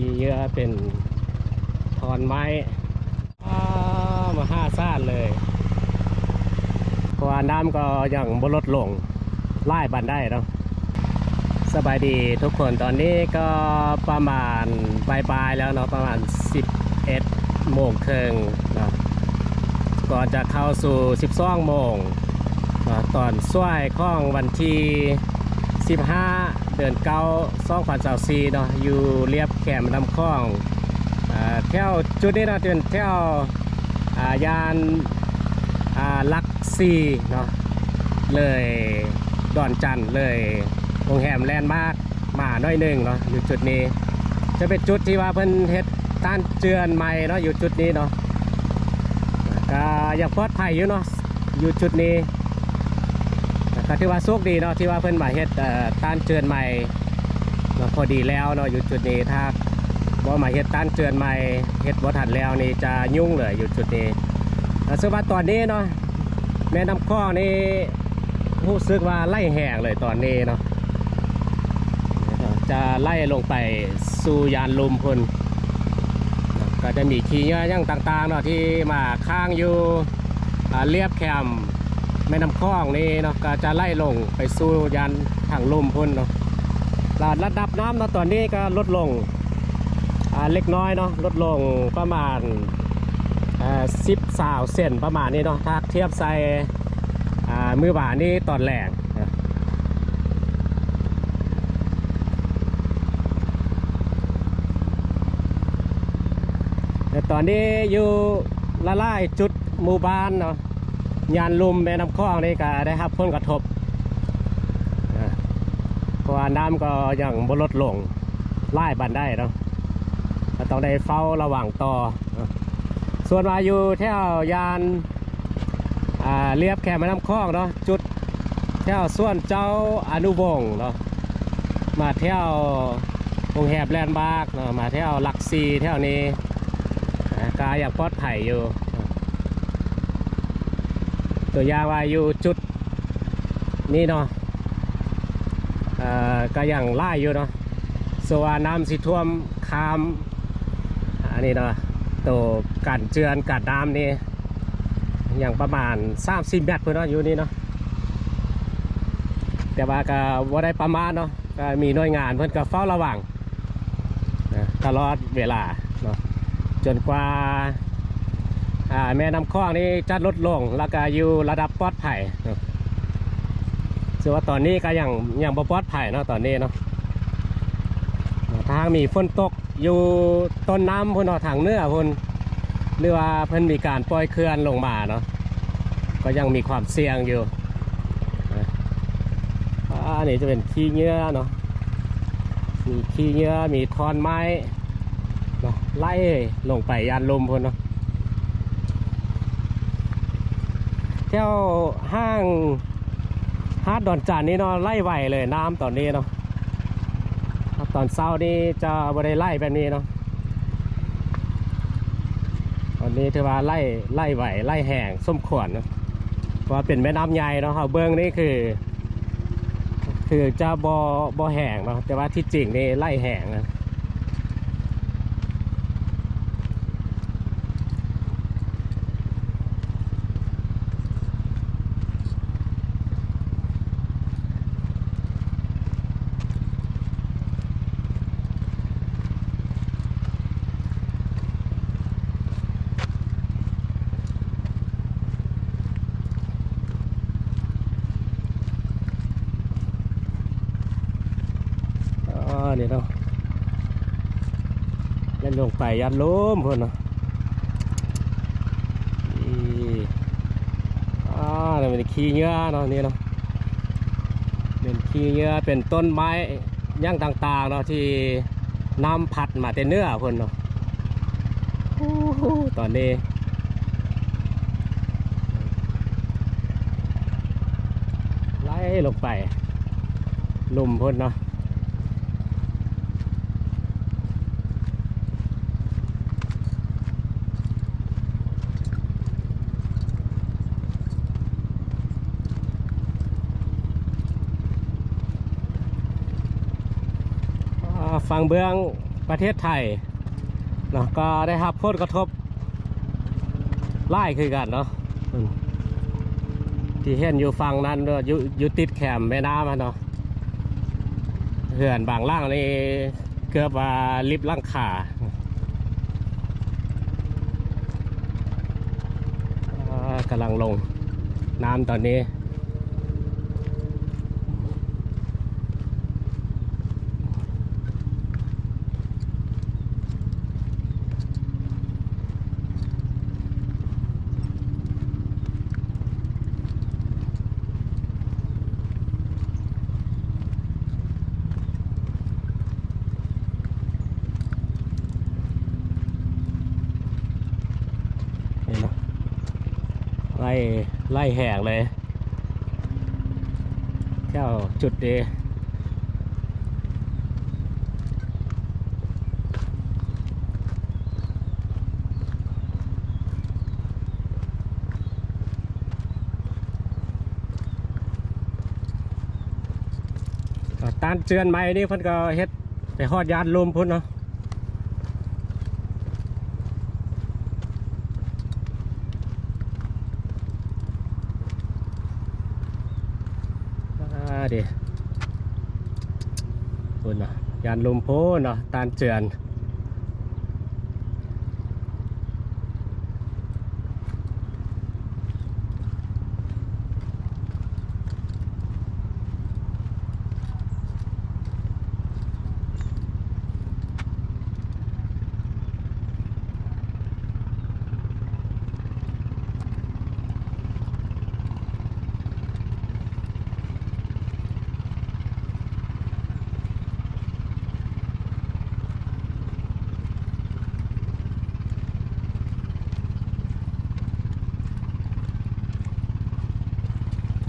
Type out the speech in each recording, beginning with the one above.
ขี่เยอะเป็นทอนไม้มาห้าซ่านเลยเพราะว่าน้ำก็ยังบลดลงไล่บันได้เนาะสบายดีทุกคนตอนนี้ก็ประมาณปลายๆแล้วเนาะประมาณ 11โมงครึ่งเนาะก่อนจะเข้าสู่ 12โมงตอนช่วยข้องวันที่ 15 เดือนเก้า2024เนาะอยู่เรียบแคมลำคลองอ่าแถวจุดนี้เนาะเป็นแถวอ่ายานอ่าลักซีเนาะเลยดอนจันเลยโรงแรมแลนด์มาร์คมาหน้อยหนึ่งเนาะอยู่จุดนี้ จะเป็นจุดที่ว่าเพิ่นเฮ็ดต้านเจือนใหม่เนาะอยู่จุดนี้เนาะก็อยากปลอดภัยอยู่เนาะอยู่จุดนี้ ก็ถือว่าโชคดีเนาะที่ว่าเพิ่นมาเฮ็ดเอ่อต้านเจือนใหม่เนาะพอดีแล้วเนาะอยู่จุดนี้ถ้าบ่มาเฮ็ดต้านเจือนใหม่เฮ็ดบ่ทันแล้วนี่จะยุ่งเลยอยู่จุดนี้ซึ่งว่าตอนนี้เนาะแม่น้ำคลองนี่รู้สึกว่าไล่แหงเลยตอนนี้เนาะจะไล่ลงไปสู่ยานลุมพุ่นก็จะมีขี้เหยื่อยังต่างๆเนาะที่มาค้างอยู่เรียบแคม แม่น้ำคลองนี่เนาะก็จะไล่ลงไปสู่ยันทางลมพุ่นเนาะระดับน้ำเนาะตอนนี้ก็ลดลงเล็กน้อยเนาะลดลงประมาณสิบสาวเซนประมาณนี้เนาะถ้าเทียบใส่มือบ่านี่ตอนแรกแต่ตอนนี้อยู่ละลายจุดหมู่บ้านเนาะ ยานลุมแม่น้ำคลองนี่ก็ได้รับผลกระทบอ่าเพราะว่าน้ำก็ยังบลดลงไล่บันได้เนาะต้องได้เฝ้าระหว่างต่อ ส่วนวาอยู่แถวยานอ่าเรียบแคมแม่น้ำคลองเนาะจุดแถวส่วนเจ้าอนุวงศ์เนาะมาแถววงแหบแลนด์บาร์กเนาะมาแถวหลักซีแถวนี้อ่าก็ยังปลอดภัยอยู่ ตัวยาว่าอยู่จุดนี้เนาะเอ่อก็ยังไล่อยู่เนาะสว่าน้ำสิท่วมคามอันนี้เนาะตัวกันเจือนกัดน้ำนี่อย่างประมาณ30เมตรเพื่อนเนาะอยู่นี่เนาะแต่ว่าก็ว่าได้ประมาณเนาะก็มีหน่วยงานเพื่อนก็เฝ้าระวังตลอดเวลาเนาะจนกว่า แม่น้ำคลองนี่จะลดลงแล้วก็อยู่ระดับปลอดภัยเนาะซึ่งว่าตอนนี้ก็ยังยังบ่ปลอดภัยเนาะตอนนี้เนาะทางมีฝนตกอยู่ต้นน้ำพุ่นเนาะทางเหนื้อพุ่นหรือว่าเพิ่นมีการปล่อยเคลื่อนลงมาเนาะก็ยังมีความเสี่ยงอยู่อันนี้จะเป็นขี้เหงื่อเนาะมีขี้เหงื่อมีทอนไม้เนาะไล่ลงไปยานลมพุ่นเนาะ เที่ยวห้างฮาร์ดดอนจานนี่เนาะไล่ไหวเลยน้ำตอนนี้เนาะตอนเช้านี่จะบริไล่แบบนี้เนาะตอนนี้ถือว่าไล่ไล่ไหวไล่แห้งส้มขวนเนาะเพราะว่าเป็นแม่น้ำใหญ่เนาะเขาเบื้องนี่คือ คือจะบอบอแห้งเนาะแต่ว่าที่จริงนี่ไล่แห้งนะ นี่เนาะยันลงไปยันล้มคนเนาะอีอ่านี่เป็นขี้เงื่อเนาะนี่เนาะเป็นขี้เงื่อเป็นต้นไม้ย่างต่างๆเนาะที่น้ำพัดมาแต่เนื้อคนเนาะโอ้โหตอนนี้ไล่ลงไปลุ่มพ่นเนาะ อ่าฟังเบื้องประเทศไทยเนาะก็ได้รับผลกระทบไล่คือกันเนาะที่เห็นอยู่ฝั่งนั้นอยู่อยู่ติดแคมแม่น้ำอะเนาะเหือนบางล่างนี่เกือบว่าลิบล่างขาอากำลังลงน้ำตอนนี้ นี่นะไล่ไล่แหกเลย เจ้าจุดดีตานเจือนไม้นี่เพิ่นก็เฮ็ดไปฮอดยานลมพุ่นเนาะ อ่าดิคุณนะยานลมโพเนาะตานเจือน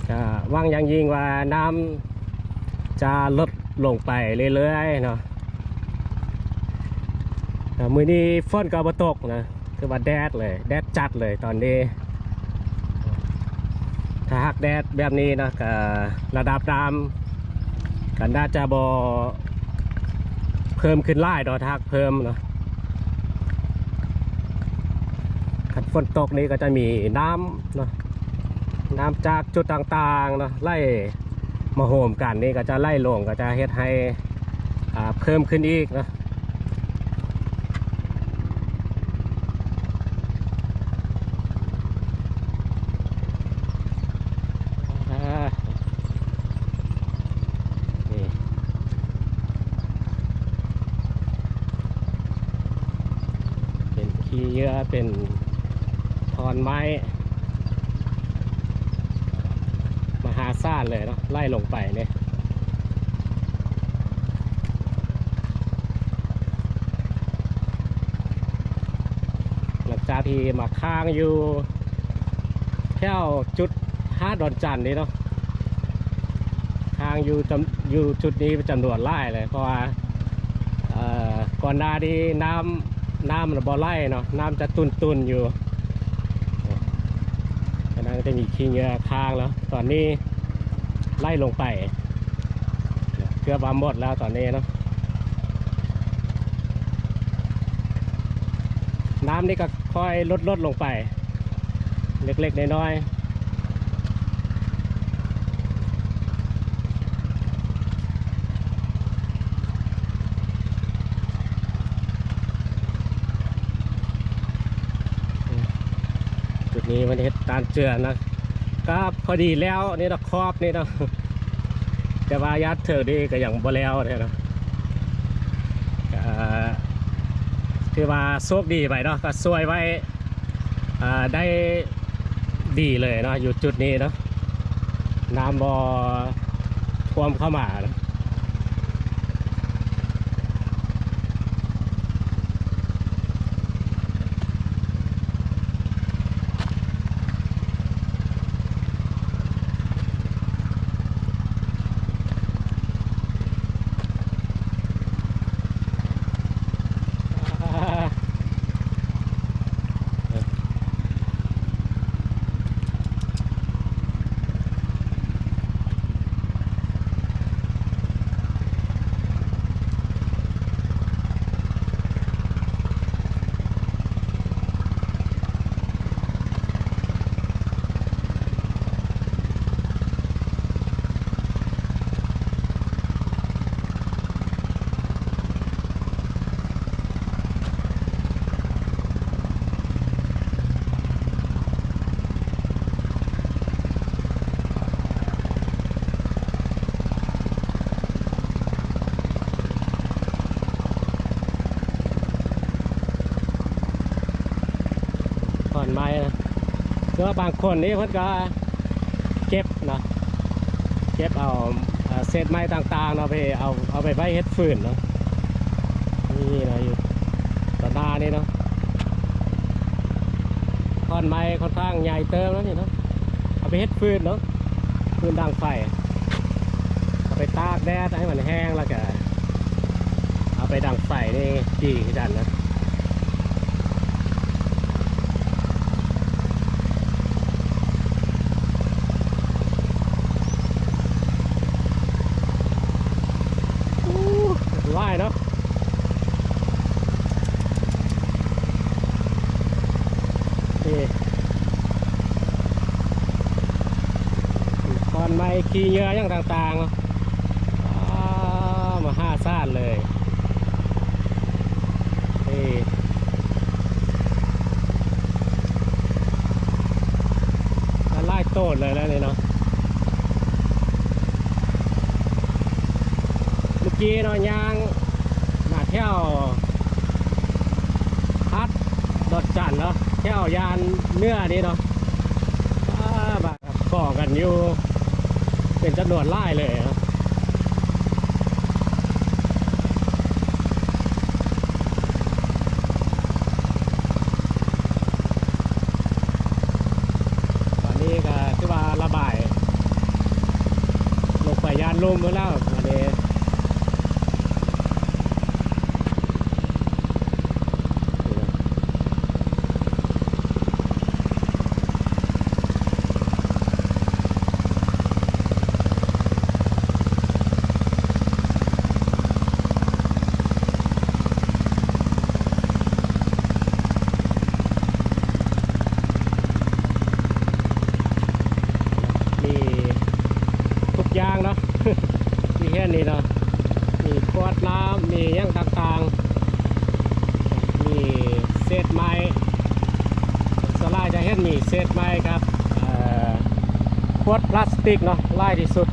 ก็ห ว่างอย่างยิ่งว่าน้ำจะลดลงไปเรื่อยๆเนาะแต่มือนี้ฝนก็บ่ตกนะคือว่าแดดเลย แดดจัดเลยตอนนี้ถ้าหากแดดแบบนี้นะก็ระดับน้ำกันน่าจะบอเพิ่มขึ้นไล่ดอกทักเพิ่มเนาะขัดฝนตกนี้ก็จะมีน้ำเนาะ น้ำจากจุดต่างๆนะไล่มาโหมกันนี่ก็จะไล่ลงก็จะเฮ็ดให้เพิ่มขึ้นอีกนะนี่เป็นขี้เยื่อเป็นทอนไม้ มหาศาลเลยเนาะไล่ลงไปเนี่ยหลังจากที่มาค้างอยู่แค่วจุดห้าดอนจันทร์นี่เนาะทางอยู่จำอยู่จุดนี้จำนวนไล่เลยเพราะว่าก่อนหน้านี้น้ำน้ำมันบ่ไล่เนาะน้ำจะตุนตุนๆอยู่นั้นจะมีขี้เงือค้างแล้ว ตอนนี้ ไล่ลงไป เกือบว่าหมดแล้วตอนนี้เนาะน้ำนี่ก็ค่อยลดลดลงไป เล็กๆน้อยๆจุดนี้มันเฮ็ดตานเจือนะ ครับพอดีแล้วนี่เราครอบนี่เนาะแต่ว่ายัดเถอดีก็อย่างบ่แล้วเนี่ยเนาะคือว่าโชคดีไปเนาะก็ซวยไว้ได้ดีเลยเนาะอยู่จุดนี้เนาะน้ำบ่ท่วมเข้ามานะ นไม้นะหรือว่าบางคนนี่เพิ่นก็เก็บนะเก็บเอาเศษไม้ต่างๆเนาะไปเอาเอาไปไว้เฮ็ดฟืนเนาะนี่นะอยู่ต่อหน้านี่เนาะท่อนไม้ค่อนข้างใหญ่เติมแล้วนี่เนาะเอาไปเฮ็ดฟืนเนาะฟืนดังไฟเอาไปตากแดดให้มันแห้งแล้วก็เอาไปดังไฟนี่ดีขึ้นนะ อู้ว่ายเนาะนี่คอนไม้ ขี้เหงืออย่างต่างๆมาห้าซ่านเลยนี่ไล่โตดเลยแล้วนี่เนาะเมื่อกี้เนาะยางมาเที่ยวพัดดอดจันเนาะเที่ยวยานเนื้อนี่เนาะอ่าแบบก่อกันอยู่ เป็นจำนวนไล่เลยเนาะตอนนี้ก็คือว่าระบาย ลงไปยานลุ่มแล้วอันนี้ มีทุกอย่างเนาะมีแค่นี้เนาะมีขวดน้ำมีย่างต่างๆ มีเศษไม้สลายจะเห็นมีเศษไม้ครับขวดพลาสติกเนาะไล่ที่สุด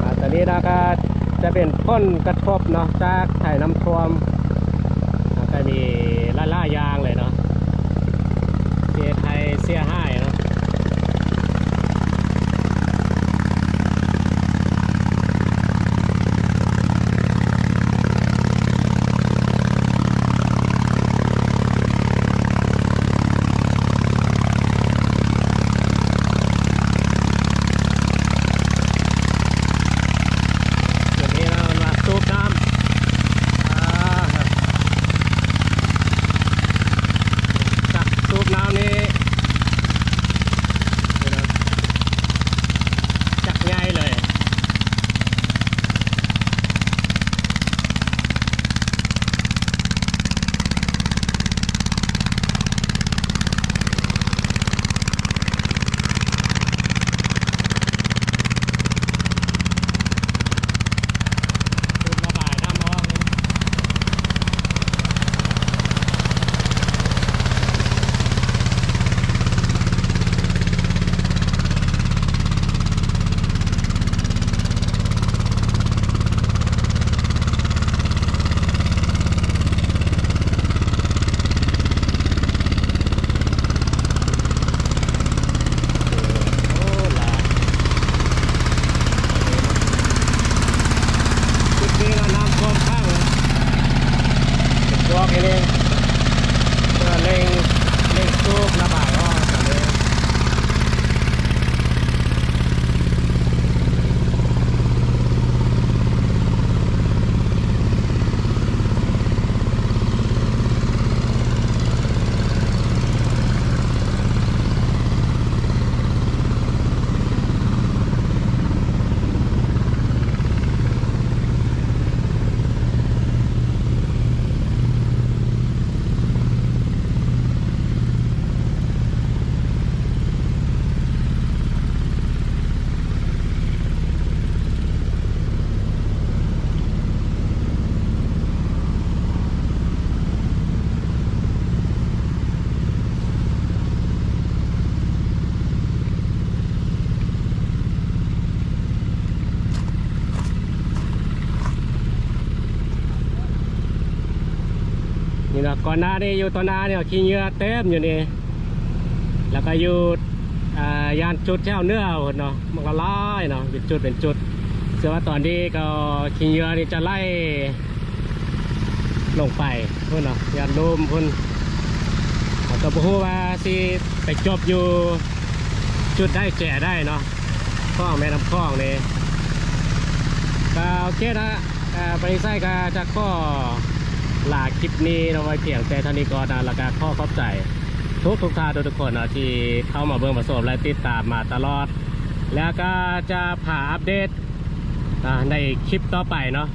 อ่าตอนนี้เราก็จะ เป็นพ้นกระทบเนาะจากไถ่น้ำท่วมก็มีล่าล่ายา ก่อนหน้านี้อยู่ตอนหน้าเนี่ยขี้เหงื่อเต็มอยู่นี่แล้วก็อยู่ยานจุดแถวเนื้อพุ่นเนาะมันก็ไล่เนาะเป็นจุดเป็นจุดเชื่อว่าตอนนี้ก็ขี้เหงื่อนี่จะไล่ลงไปพุ่นเนาะยานลมพุ่นเขาก็บอกว่าสิไปจบอยู่จุดได้แจ่ได้เนาะคลองแม่น้ำคลองนี่ก็โอเคนะไปไส้ก็จะข้อ ลาคลิปนี้เราไว้เพียงแต่เท่านี้ก่อนนะแล้วก็ข้อขอบใจ ทุกทุกท่านทุกคนนะที่เข้ามาเบิ่งมาชมและติดตามมาตลอด แล้วก็จะผ่าอัปเดตในคลิปต่อไปเนาะ